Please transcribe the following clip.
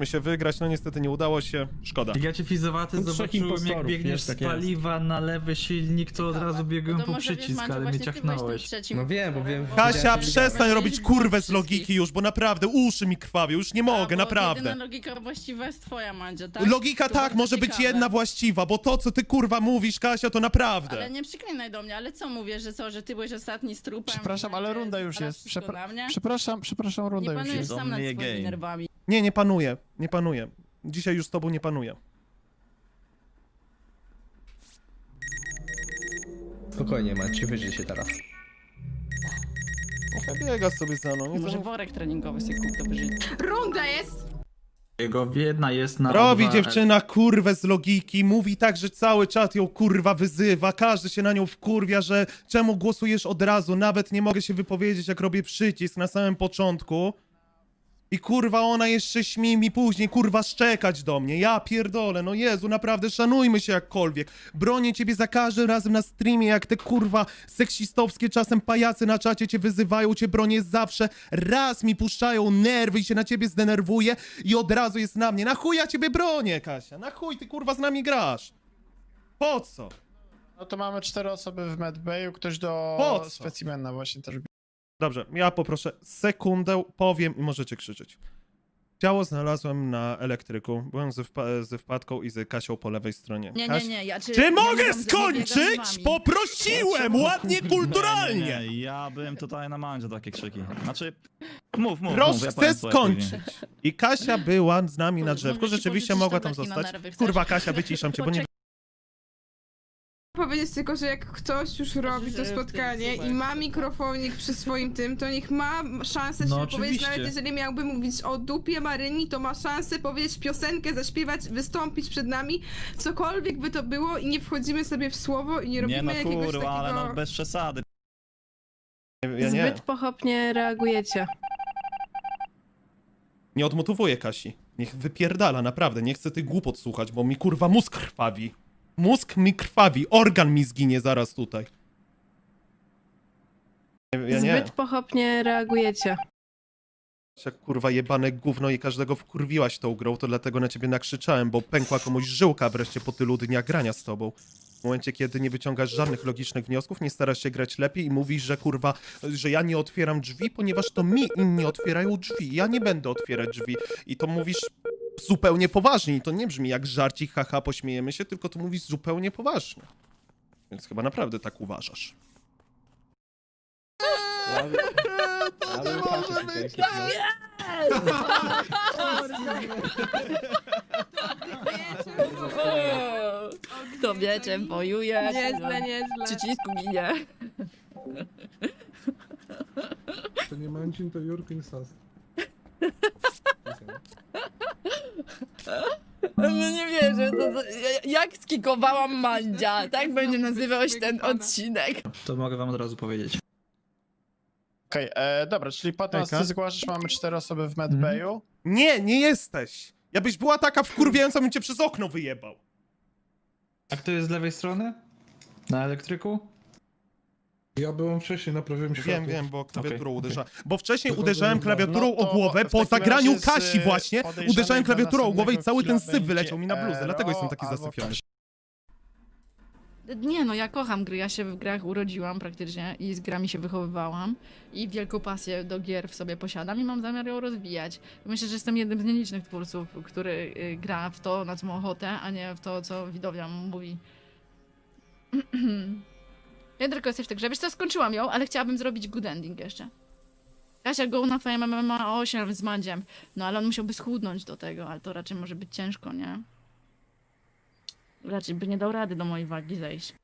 My się wygrać, no niestety nie udało się. Szkoda. Jak ja cię fizowaty No, zobaczyłem, jak biegniesz z tak jest. paliwa na lewy silnik, to od razu biegłem No po wiesz, przycisk, ale mnie ciachnąłeś. No wiem, bo wiem- Kasia, przestań robić kurwę z logiki już, bo naprawdę uszy mi krwawią, już nie A, mogę, bo naprawdę. Logika właściwa jest twoja, Mandzio, tak? Logika To tak, może być ciekawe. jedna właściwa, bo to, co ty kurwa mówisz, Kasia, to naprawdę. Ale nie przyklinaj do mnie, ale co mówię, że co, że ty byłeś ostatni z trupem? Przepraszam, ale runda już jest. Przepra-? Przepraszam, przepraszam, Nie runda już panujesz jest. sam nad swoimi nerwami. Nie, nie panuję, nie panuję. Dzisiaj już z tobą nie panuję. Spokojnie, Maciu, wyżyj się teraz. Niech biega sobie za mną, nie Może to... worek treningowy sobie kup do wyżycia. Runda jest! Jego jedna jest na Robi O2. dziewczyna kurwę z logiki, mówi tak, że cały czat ją kurwa wyzywa, każdy się na nią wkurwia, że czemu głosujesz od razu, nawet nie mogę się wypowiedzieć jak robię przycisk na samym początku. I kurwa ona jeszcze śmie mi później kurwa szczekać do mnie, ja pierdolę, no Jezu, naprawdę szanujmy się jakkolwiek. Bronię ciebie za każdym razem na streamie, jak te kurwa seksistowskie czasem pajacy na czacie cię wyzywają, cię bronię zawsze. Raz mi puszczają nerwy i się na ciebie zdenerwuję i od razu jest na mnie. Na chuj ja ciebie bronię, Kasia, na chuj ty kurwa z nami grasz. Po co? No to mamy cztery osoby w medbayu, ktoś do Po co? specimena właśnie też. Dobrze, ja poproszę sekundę, powiem i możecie krzyczeć. Ciało znalazłem na elektryku. Byłem ze, wpa- ze wpadką i z Kasią po lewej stronie. Nie, Kaś- nie, nie, ja czy... Czy ja mogę nie nie skończyć? Poprosiłem! Ładnie, kulturalnie! Nie, nie, ja byłem tutaj na mandzie takie krzyki. Znaczy, mów, mów, Proszę, mów, ja chcę powiem skończyć. I Kasia była z nami na drzewku, ci rzeczywiście mogła tam zostać. Kurwa, Kasia, wyciszam cię, bo nie... Powiedzieć tylko, że jak ktoś już robi to spotkanie i ma mikrofonik przy swoim tym, to niech ma szansę No się powiedzieć, oczywiście. nawet jeżeli miałby mówić o dupie Maryni, to ma szansę powiedzieć piosenkę, zaśpiewać, wystąpić przed nami, cokolwiek by to było i nie wchodzimy sobie w słowo i nie robimy Nie no jakiegoś kurwa, takiego... ale no bez przesady. Ja nie, Zbyt pochopnie reagujecie. nie odmotowuję Kasi. Niech wypierdala, naprawdę. Nie chcę tych głupot słuchać, bo mi kurwa mózg krwawi. Mózg mi krwawi, organ mi zginie zaraz tutaj. Ja nie. Zbyt pochopnie reagujecie. Jak kurwa jebane gówno i każdego wkurwiłaś tą grą, to dlatego na ciebie nakrzyczałem, bo pękła komuś żyłka wreszcie po tylu dniach grania z tobą. W momencie, kiedy nie wyciągasz żadnych logicznych wniosków, nie starasz się grać lepiej i mówisz, że kurwa, że ja nie otwieram drzwi, ponieważ to mi inni otwierają drzwi. Ja nie będę otwierać drzwi. I to mówisz zupełnie poważnie. I to nie brzmi jak żarcik, haha, pośmiejemy się, tylko to mówisz zupełnie poważnie. Więc chyba naprawdę tak uważasz. Ale może być Kto wie, czym wojuje. Nieźle, nieźle. Przycisku ginie. To nie Mancin, to Jurkin Sas. No nie wierzę, to, to, jak skikowałam Mandzia, tak będzie nazywał się ten odcinek. To mogę wam od razu powiedzieć. Okej, e, dobra, czyli Patmas, Hejka. ty zgłaszasz, mamy cztery osoby w medbayu. Nie, nie jesteś! Ja byś była taka wkurwiająca, bym cię przez okno wyjebał. A kto jest z lewej strony? Na elektryku? Ja byłem wcześniej, naprawiłem światło. Wiem, wiem, bo klawiaturą Okej, uderza. Bo wcześniej uderzałem klawiaturą No to o głowę, w po takim zagraniu razie z, Kasi e, właśnie, podejrzanym uderzałem dla klawiaturą o głowę i następnego cały ten syf wyleciał mi na będzie bluzę, dlatego jestem taki zasyfiony. albo Nie no, ja kocham gry, ja się w grach urodziłam praktycznie i z grami się wychowywałam i wielką pasję do gier w sobie posiadam i mam zamiar ją rozwijać. Myślę, że jestem jednym z nielicznych twórców, który y, gra w to, na co ma ochotę, a nie w to, co widownia mu mówi. Ja tylko jesteś w tej grze. Wiesz co, skończyłam ją, ale chciałabym zrobić good ending jeszcze. Kasia Go na Fame ma 8 z Mandziem, no ale on musiałby schudnąć do tego, ale to raczej może być ciężko, nie? Raczej by nie dał rady do mojej wagi zejść.